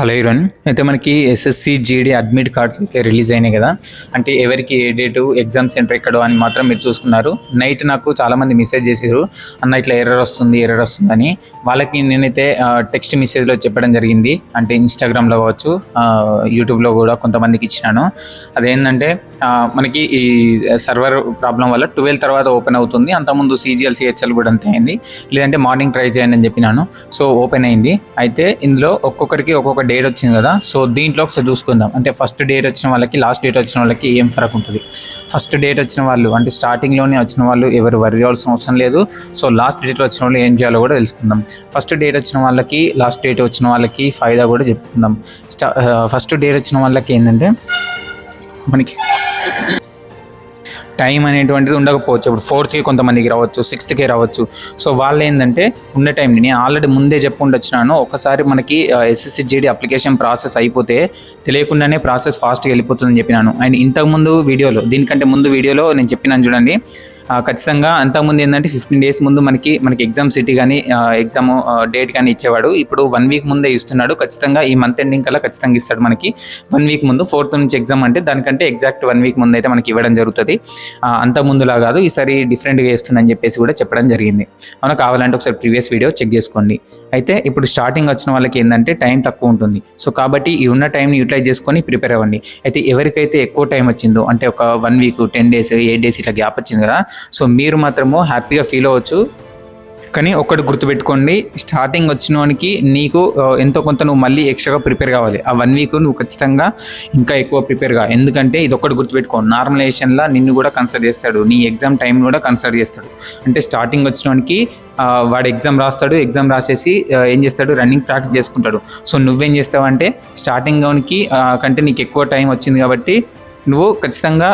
Hello ఇరోన్ అయితే మనకి SSC GD admit cards అయితే రిలీజ్ అయినాయి కదా. అంటే ఎవరికి ఏ డేటు ఎగ్జామ్ సెంటర్ ఎక్కడో అని మాత్రం మీరు చూసుకున్నారు. నైట్ నాకు చాలామంది మెసేజ్ చేసారు అన్న ఇట్లా ఎర్రర్ వస్తుంది ఎర్రర్ వస్తుందని. వాళ్ళకి నేనైతే టెక్స్ట్ మెసేజ్లో చెప్పడం జరిగింది. అంటే ఇన్స్టాగ్రామ్లో కావచ్చు యూట్యూబ్లో కూడా కొంతమందికి ఇచ్చినాను. అదేంటంటే మనకి ఈ సర్వర్ ప్రాబ్లం వల్ల ట్వెల్వ్ తర్వాత ఓపెన్ అవుతుంది. అంతకుముందు సీజీఎల్ సిహెచ్ఎల్ కూడా అంతే అయింది. లేదంటే మార్నింగ్ ట్రై చేయండి అని చెప్పినాను. సో ఓపెన్ అయింది. అయితే ఇందులో ఒక్కొక్కరికి ఒక్కొక్క డేట్ వచ్చింది కదా. సో దీంట్లో ఒకసారి చూసుకుందాం. అంటే ఫస్ట్ డేట్ వచ్చిన వాళ్ళకి లాస్ట్ డేట్ వచ్చిన వాళ్ళకి ఏం ఫరక్ ఉంటుంది? ఫస్ట్ డేట్ వచ్చిన వాళ్ళు అంటే స్టార్టింగ్లోనే వచ్చిన వాళ్ళు ఎవరు వరి అవ్వాల్సిన అవసరం లేదు. సో లాస్ట్ డేట్లో వచ్చిన వాళ్ళు ఏం చేయాలో కూడా తెలుసుకుందాం. ఫస్ట్ డేట్ వచ్చిన వాళ్ళకి లాస్ట్ డేట్ వచ్చిన వాళ్ళకి ఫైదా కూడా చెప్పుకుందాం. స్టా ఫస్ట్ డేట్ వచ్చిన వాళ్ళకి ఏంటంటే మనకి టైం అనేటువంటిది ఉండకపోవచ్చు. ఇప్పుడు ఫోర్త్కి కొంతమందికి రావచ్చు సిక్స్త్కి రావచ్చు. సో వాళ్ళు ఏంటంటే ఉన్న టైంని నేను ఆల్రెడీ ముందే చెప్పుకుంటూ వచ్చినాను. ఒకసారి మనకి ఎస్ఎస్సి జేడీ అప్లికేషన్ ప్రాసెస్ అయిపోతే తెలియకుండానే ప్రాసెస్ ఫాస్ట్గా వెళ్ళిపోతుందని చెప్పినాను. అండ్ ఇంతకుముందు వీడియోలో దీనికంటే ముందు వీడియోలో నేను చెప్పినాను చూడండి. ఖచ్చితంగా అంతకుముందు ఏంటంటే ఫిఫ్టీన్ డేస్ ముందు మనకి మనకి ఎగ్జామ్ సిటీ కానీ ఎగ్జామ్ డేట్ కానీ ఇచ్చేవాడు. ఇప్పుడు వన్ వీక్ ముందే ఇస్తున్నాడు. ఖచ్చితంగా ఈ మంత్ ఎండింగ్ కల్లా ఖచ్చితంగా ఇస్తాడు మనకి. వన్ వీక్ ముందు ఫోర్త్ నుంచి ఎగ్జామ్ అంటే దానికంటే ఎగ్జాక్ట్ వన్ వీక్ ముందు అయితే మనకి ఇవ్వడం జరుగుతుంది. అంత ముందులా కాదు ఈసారి డిఫరెంట్గా ఇస్తుందని చెప్పేసి కూడా చెప్పడం జరిగింది. అవునా? కావాలంటే ఒకసారి ప్రీవియస్ వీడియో చెక్ చేసుకోండి. అయితే ఇప్పుడు స్టార్టింగ్ వచ్చిన వాళ్ళకి ఏంటంటే టైం తక్కువ ఉంటుంది. సో కాబట్టి ఈ ఉన్న టైంని యూటిలైజ్ చేసుకొని ప్రిపేర్ అవ్వండి. అయితే ఎవరికైతే ఎక్కువ టైం వచ్చిందో అంటే ఒక one week ten days eight days ఇట్లా గ్యాప్ వచ్చింది కదా సో మీరు మాత్రము హ్యాపీగా ఫీల్ అవ్వచ్చు. కానీ ఒక్కటి గుర్తుపెట్టుకోండి స్టార్టింగ్ వచ్చిన వానికి నీకు ఎంతో కొంత నువ్వు మళ్ళీ ఎక్స్ట్రాగా ప్రిపేర్ కావాలి. ఆ వన్ వీక్ నువ్వు ఖచ్చితంగా ఇంకా ఎక్కువ ప్రిపేర్గా ఎందుకంటే ఇది ఒక్కటి గుర్తుపెట్టుకో నార్మలైజేషన్లో నిన్ను కూడా కన్సిడర్ చేస్తాడు నీ ఎగ్జామ్ టైం కూడా కన్సిడర్ చేస్తాడు. అంటే స్టార్టింగ్ వచ్చిన వానికి వాడు ఎగ్జామ్ రాస్తాడు ఎగ్జామ్ రాసేసి ఏం చేస్తాడు రన్నింగ్ ప్రాక్టీస్ చేసుకుంటాడు. సో నువ్వేం చేస్తావంటే స్టార్టింగ్ వానికి కంటే నీకు ఎక్కువ టైం వచ్చింది కాబట్టి నువ్వు ఖచ్చితంగా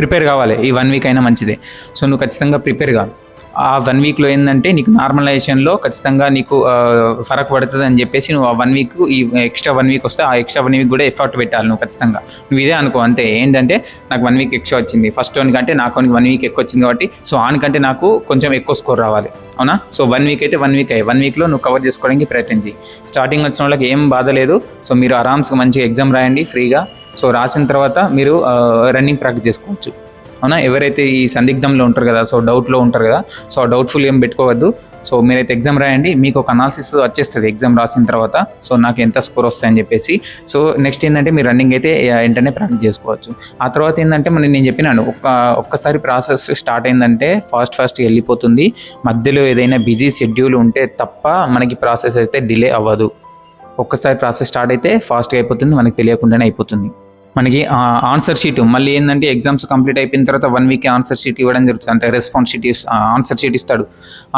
ప్రిపేర్ కావాలి. ఈ వన్ వీక్ అయినా మంచిదే. సో నువ్వు ఖచ్చితంగా ప్రిపేర్ కావాలి. ఆ వన్ వీక్లో ఏంటంటే నీకు నార్మలైజేషన్లో ఖచ్చితంగా నీకు ఫరక్ పడుతుంది అని చెప్పేసి నువ్వు ఆ వన్ వీక్ ఈ ఎక్స్ట్రా వన్ వీక్ వస్తే ఆ ఎక్స్ట్రా వన్ వీక్ కూడా ఎఫర్ట్ పెట్టాలి నువ్వు ఖచ్చితంగా. నువ్వు ఇదే అనుకో అంతే. ఏంటంటే నాకు వన్ వీక్ ఎక్స్ట్రా వచ్చింది. ఫస్ట్ వన్ కంటే నాకు వన్ వీక్ ఎక్కువ వచ్చింది కాబట్టి సో ఆనికంటే నాకు కొంచెం ఎక్కువ స్కోర్ రావాలి. అవునా? సో వన్ వీక్ అయితే వన్ వీక్ అయ్యి. వన్ వీక్లో నువ్వు కవర్ చేసుకోవడానికి ప్రయత్నించి స్టార్టింగ్ వచ్చిన వాళ్ళకి ఏం బాధ లేదు. సో మీరు ఆరామ్స్గా మంచిగా ఎగ్జామ్ రాయండి ఫ్రీగా సో రాసిన తర్వాత మీరు రన్నింగ్ ప్రాక్టీస్ చేసుకోవచ్చు. అవునా? ఎవరైతే ఈ సందిగ్ధంలో ఉంటారు కదా సో డౌట్లో ఉంటారు కదా సో డౌట్ఫుల్ ఏం పెట్టుకోవద్దు. సో మీరైతే ఎగ్జామ్ రాయండి మీకు ఒక అనాలిసిస్ వచ్చేస్తుంది ఎగ్జామ్ రాసిన తర్వాత. సో నాకు ఎంత స్కోర్ వస్తాయని చెప్పేసి. సో నెక్స్ట్ ఏంటంటే మీరు రన్నింగ్ అయితే వెంటనే ప్రాక్టీస్ చేసుకోవచ్చు. ఆ తర్వాత ఏంటంటే మనం నేను చెప్పినాను ఒక్క ఒక్కసారి ప్రాసెస్ స్టార్ట్ అయిందంటే ఫాస్ట్ ఫాస్ట్ వెళ్ళిపోతుంది. మధ్యలో ఏదైనా బిజీ షెడ్యూల్ ఉంటే తప్ప మనకి ప్రాసెస్ అయితే డిలే అవ్వదు. ఒక్కసారి ప్రాసెస్ స్టార్ట్ అయితే ఫాస్ట్గా అయిపోతుంది మనకి తెలియకుండానే అయిపోతుంది. మనకి ఆన్సర్ షీట్ మళ్ళీ ఏంటంటే ఎగ్జామ్స్ కంప్లీట్ అయిపోయిన తర్వాత వన్ వీక్ ఆన్సర్ షీట్ ఇవ్వడం జరుగుతుంది. అంటే రెస్పాన్స్ షీట్ ఆన్సర్ షీట్ ఇస్తాడు.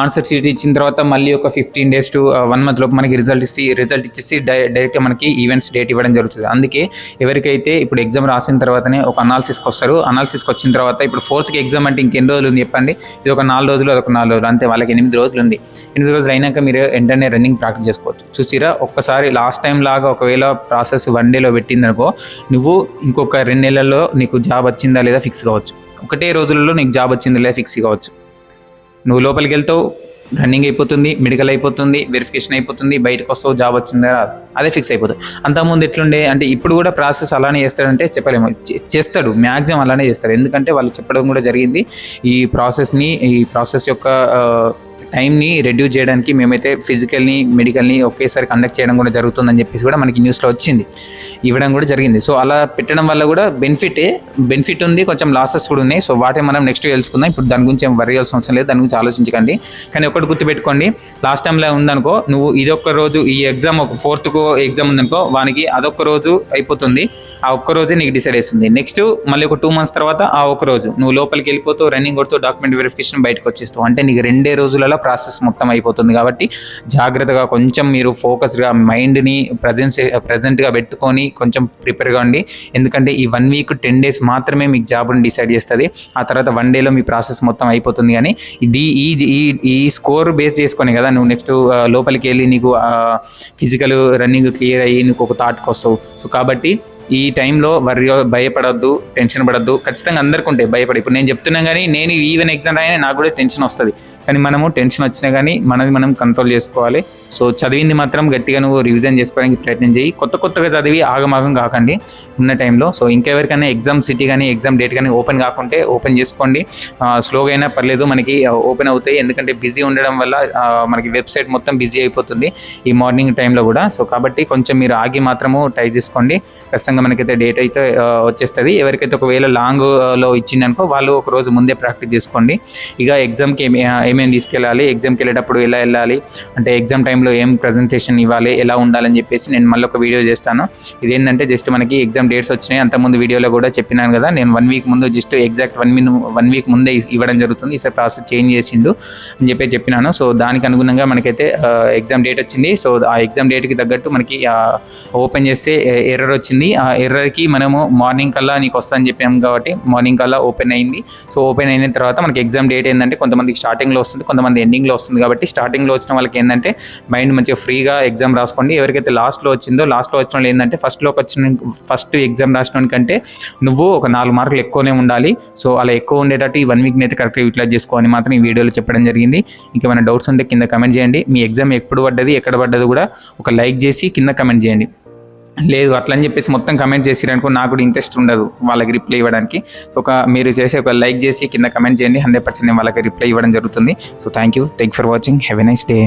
ఆన్సర్ షీట్ ఇచ్చిన తర్వాత మళ్ళీ ఒక fifteen days to one month లోపు మనకి రిజల్ట్ ఇచ్చి రిజల్ట్ ఇచ్చేసి డైరెక్ట్గా మనకి ఈవెంట్స్ డేట్ ఇవ్వడం జరుగుతుంది. అందుకే ఎవరికైతే ఇప్పుడు ఎగ్జామ్ రాసిన తర్వాతనే ఒక అనాలిసిస్కి వస్తారు అనాలిసిస్కి వచ్చిన తర్వాత ఇప్పుడు ఫోర్త్కి ఎగ్జామ్ అంటే ఇంకెన్ని రోజులు ఉంది చెప్పండి? ఇది ఒక నాలుగు రోజులు అదొక నాలుగు రోజులు అంతే వాళ్ళకి ఎనిమిది రోజులు ఉంది. ఎనిమిది రోజులు అయినాక మీరు వెంటనే రన్నింగ్ ప్రాక్టీస్ చేసుకోవచ్చు. చూసిరా ఒక్కసారి లాస్ట్ టైం లాగా ఒకవేళ ప్రాసెస్ వన్ డేలో పెట్టిందనుకో నువ్వు ఇంకొక రెండు నెలల్లో నీకు జాబ్ వచ్చిందా లేదా ఫిక్స్ కావచ్చు. ఒకటే రోజులలో నీకు జాబ్ వచ్చిందా లేదా ఫిక్స్ కావచ్చు. నువ్వు లోపలికి వెళ్తావు రన్నింగ్ అయిపోతుంది మెడికల్ అయిపోతుంది వెరిఫికేషన్ అయిపోతుంది బయటకు వస్తావు జాబ్ వచ్చిందా అదే ఫిక్స్ అయిపోతుంది. అంతకుముందు ఎట్లుండే అంటే ఇప్పుడు కూడా ప్రాసెస్ అలానే చేస్తాడంటే చెప్పలేము. చేస్తాడు మ్యాక్సిమం అలానే చేస్తాడు. ఎందుకంటే వాళ్ళు చెప్పడం కూడా జరిగింది ఈ ప్రాసెస్ని ఈ ప్రాసెస్ యొక్క టైంని రెడ్యూస్ చేయడానికి మేమైతే ఫిజికల్ని మెడికల్ని ఒకేసారి కండక్ట్ చేయడం కూడా జరుగుతుందని చెప్పేసి కూడా మనకి న్యూస్లో వచ్చింది. ఇవ్వడం కూడా జరిగింది. సో అలా పెట్టడం వల్ల కూడా బెనిఫిటే బెనిఫిట్ ఉంది కొంచెం లాసెస్ కూడా ఉన్నాయి. సో వాటే మనం నెక్స్ట్ తెలుసుకుందాం. ఇప్పుడు దాని గురించి ఏం వరి చేయాల్సిన అవసరం లేదు. దాని గురించి ఆలోచించకండి. కానీ ఒకటి గుర్తుపెట్టుకోండి. లాస్ట్ టైంలో ఉందనుకో నువ్వు ఇదొక్క రోజు ఈ ఎగ్జామ్ ఒక ఫోర్త్కు ఎగ్జామ్ ఉందనుకో వానికి అదొక్క రోజు అయిపోతుంది. ఆ ఒక్క రోజే నీకు డిసైడ్ చేస్తుంది. నెక్స్ట్ మళ్ళీ ఒక టూ మంత్స్ తర్వాత ఆ ఒక రోజు. నువ్వు లోపలికి వెళ్ళిపోతూ రన్నింగ్ కొడుతూ డాక్యుమెంట్ వెరిఫికేషన్ బయటకు వచ్చేస్తావు. అంటే నీకు రెండే రోజులలో ప్రాసెస్ మొత్తం అయిపోతుంది కాబట్టి జాగ్రత్తగా కొంచెం మీరు ఫోకస్డ్గా మైండ్ని ప్రజెన్స్ ప్రజెంట్గా పెట్టుకొని కొంచెం ప్రిపేర్గా ఉండి ఎందుకంటే ఈ వన్ వీక్ టెన్ డేస్ మాత్రమే మీకు జాబ్ని డిసైడ్ చేస్తుంది. ఆ తర్వాత వన్ డేలో మీ ప్రాసెస్ మొత్తం అయిపోతుంది కానీ ఇది ఈ ఈ ఈ స్కోర్ బేస్ చేసుకొని కదా నువ్వు నెక్స్ట్ లోపలికి వెళ్ళి నీకు ఫిజికల్ రన్నింగ్ క్లియర్ అయ్యి నీకు ఒక థాట్కి వస్తావు సో కాబట్టి ఈ టైంలో వరి భయపడద్దు టెన్షన్ పడద్దు. ఖచ్చితంగా అందరికీ ఉంటాయి భయపడి ఇప్పుడు నేను చెప్తున్నా కానీ నేను ఈవెన్ ఎగ్జామ్ రాయని నాకు కూడా టెన్షన్ వస్తుంది. కానీ మనము టెన్షన్ టెన్షన్ వచ్చినా కానీ మనది మనం కంట్రోల్ చేసుకోవాలి. సో చదివింది మాత్రం గట్టిగా నువ్వు రివిజన్ చేసుకోవడానికి ప్రయత్నం చేయి. కొత్త కొత్తగా చదివి ఆగమాగం కాకండి ఉన్న టైంలో సో ఇంకెవరికైనా ఎగ్జామ్ సిటీ కానీ ఎగ్జామ్ డేట్ కానీ ఓపెన్ కాకుంటే ఓపెన్ చేసుకోండి. స్లోగా అయినా పర్లేదు మనకి ఓపెన్ అవుతాయి. ఎందుకంటే బిజీ ఉండడం వల్ల మనకి వెబ్సైట్ మొత్తం బిజీ అయిపోతుంది ఈ మార్నింగ్ టైంలో కూడా. సో కాబట్టి కొంచెం మీరు ఆగి మాత్రము ట్రై చేసుకోండి. ఖచ్చితంగా మనకైతే డేట్ అయితే వచ్చేస్తుంది. ఎవరికైతే ఒకవేళ లాంగ్లో ఇచ్చిందనుకో వాళ్ళు ఒక రోజు ముందే ప్రాక్టీస్ చేసుకోండి. ఇక ఎగ్జామ్కి ఏమేమి తీసుకెళ్ళాలి? ఎగ్జామ్కి వెళ్ళేటప్పుడు ఎలా వెళ్ళాలి అంటే ఎగ్జామ్ టైంలో ఏం ప్రజెంటేషన్ ఇవ్వాలి ఎలా ఉండాలని చెప్పేసి నేను మళ్ళీ ఒక వీడియో చేస్తాను. ఇదేంటంటే జస్ట్ మనకి ఎగ్జామ్ డేట్స్ వచ్చినాయి. అంతకుముందు వీడియోలో కూడా చెప్పినాను కదా నేను వన్ వీక్ ముందు just exact one min one week ముందే ఇవ్వడం జరుగుతుంది. ఈసారి ప్రాసెస్ చేంజ్ చేసిండు అని చెప్పి చెప్పినాను. సో దానికి అనుగుణంగా మనకైతే ఎగ్జామ్ డేట్ వచ్చింది. సో ఆ ఎగ్జామ్ డేట్కి తగ్గట్టు మనకి ఓపెన్ చేస్తే ఎర్రర్ వచ్చింది. ఆ ఎర్రర్కి మనము మార్నింగ్ కల్లా నీకు వస్తుందని చెప్పాము కాబట్టి మార్నింగ్ కల్లా ఓపెన్ అయింది. సో ఓపెన్ అయిన తర్వాత మనకి ఎగ్జామ్ డేట్ ఏంటంటే కొంతమందికి స్టార్టింగ్లో వస్తుంది కొంతమంది ఎండింగ్లో వస్తుంది కాబట్టి స్టార్టింగ్లో వచ్చిన వాళ్ళకి ఏంటంటే మైండ్ మంచిగా ఫ్రీగా ఎగ్జామ్ రాసుకోండి. ఎవరికైతే లాస్ట్లో వచ్చిందో లాస్ట్లో వచ్చిన వాళ్ళు ఏంటంటే ఫస్ట్లోకి వచ్చిన ఫస్ట్ ఎగ్జామ్ రాసిన కంటే నువ్వు ఒక నాలుగు మార్కులు ఎక్కువనే ఉండాలి. సో అలా ఎక్కువ ఉండేటట్టు ఈ వన్ వీక్ని అయితే కరెక్ట్గా యూటిలైజ్ చేసుకోవాలని మాత్రం ఈ వీడియోలో చెప్పడం జరిగింది. ఇంకేమైనా డౌట్స్ ఉంటే కింద కమెంట్ చేయండి. మీ ఎగ్జామ్ ఎప్పుడు పడ్డది ఎక్కడ పడ్డది కూడా ఒక లైక్ చేసి కింద కమెంట్ చేయండి. లేదు అట్లా అని చెప్పేసి మొత్తం కమెంట్ చేసిరనుకో నాకు కూడా ఇంట్రెస్ట్ ఉండదు వాళ్ళకి రిప్లై ఇవ్వడానికి. ఒక మీరు చేసే ఒక లైక్ చేసి కింద కమెంట్ చేయండి హండ్రెడ్ పర్సెంట్ నేను వాళ్ళకి రిప్లై ఇవ్వడం జరుగుతుంది. So thank you thank for watching have a nice day